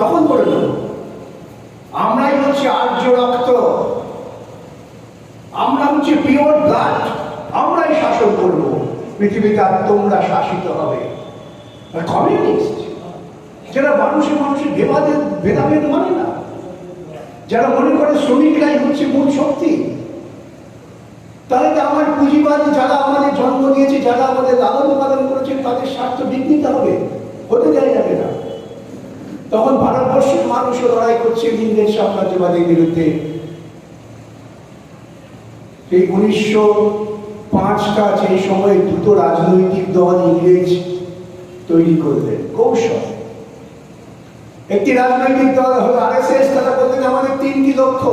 তখন করে আমরাই হচ্ছে আর্য রক্ত। আমরা হচ্ছে পিওর ব্লাড আমরাই শাসন করব। পৃথিবীতে আর তোমরা শাসিত হবে। কমিউনিস্ট যারা মানুষের মানুষের ভেদাভেদ ভেদাভেদ মানে না। যারা মনে করে শ্রমিকরাই হচ্ছে মূল শক্তি। তাহলে আমার পুঁজিবাদী যারা আমাদের জন্ম দিয়েছে, যারা আমাদের লালন পালন করেছেন, তাদের স্বার্থ বিঘ্নিত হবে। হতে যাবে না। তখন ভারতবর্ষের মানুষও লড়াই করছে ইংরেজ সাম্রাজ্যবাদের বিরুদ্ধে। এই উনিশশো পাঁচটা সেই সময় দুটো রাজনৈতিক দল ইংরেজ তৈরি করলেন, কৌশল। একটি রাজনৈতিক দল হল আরএসএস, তারা বললেন, আমাদের তিনটি লক্ষ্য?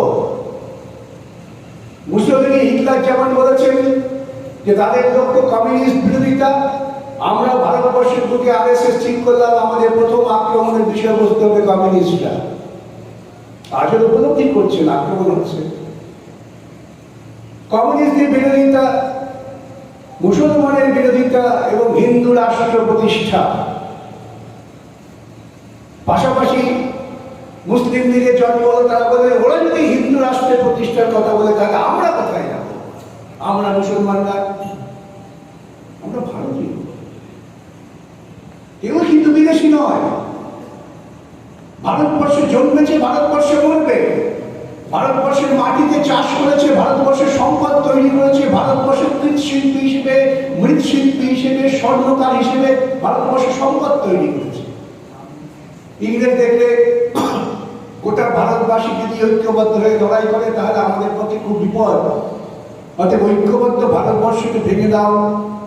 মুসলিম হিটলার যেমন বলেছেন যে, তাদের লক্ষ্য কমিউনিস্ট বিরোধিতা আমরা ভারতবর্ষের বুকে আরএসএস ঠিক করলাম, আমাদের প্রথম আক্রমণের বিষয়বস্তু হবে কমিউনিস্টরা। আজও উপলব্ধি করছেন, আক্রমণ হচ্ছে। কমিউনিস্টের বিরোধিতা, মুসলমানের বিরোধিতা এবং হিন্দু রাষ্ট্র প্রতিষ্ঠা। পাশাপাশি মুসলিম লীগের জন্ম তারা বলে, ওরা যদি হিন্দু রাষ্ট্রের প্রতিষ্ঠার কথা বলে, তাহলে আমরা কোথায় যাব? আমরা মুসলমানরা আমরা ভারতীয় কেউ হিন্দু বিদেশি নয়। ভারতবর্ষে জন্মেছে, ভারতবর্ষে মরবে। ভারতবর্ষের মাটিতে চাষ করেছে, ভারতবর্ষের সম্পদ তৈরি করেছে, ভারতবর্ষের মৃৎশিল্পী হিসেবে মৃৎশিল্পী হিসেবে, স্বর্ণকার হিসেবে ভারতবর্ষের সম্পদ তৈরি করেছে। ইংরেজ দেখলে গোটা ভারতবাসী যদি ঐক্যবদ্ধ হয়ে লড়াই করে, তাহলে আমাদের পক্ষে খুব বিপদ। অতএব ঐক্যবদ্ধ ভারতবর্ষকে ভেঙে দাও।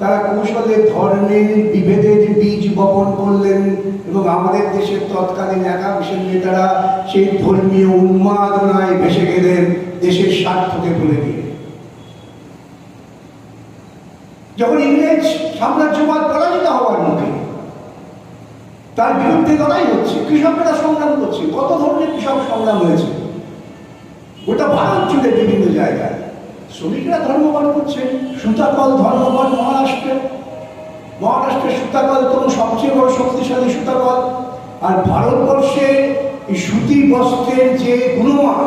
তারা কৌশলে ধর্মের বিভেদের বীজ বপন করলেন এবং আমাদের দেশের তৎকালীন একাংশের নেতারা সেই ধর্মীয় উন্মাদনায় ভেসে গেলেন, দেশের স্বার্থকে ভুলে দিয়ে যখন ইংরেজ সাম্রাজ্যবাদ পরাজিত হওয়ার মুখে তার বিরুদ্ধে লড়াই হচ্ছে, কৃষকরা সংগ্রাম করছে, কত ধরনের কৃষক সংগ্রাম হয়েছে গোটা ভারত জুড়ে বিভিন্ন জায়গায়। শ্রমিকরা ধর্মপান করছে সুতাকল ধর্মপান মহারাষ্ট্রে। মহারাষ্ট্রের সুতাকল তখন সবচেয়ে বড় শক্তিশালী সুতাকল। আর ভারতবর্ষে এই সুতি বস্ত্রের যে গুণমান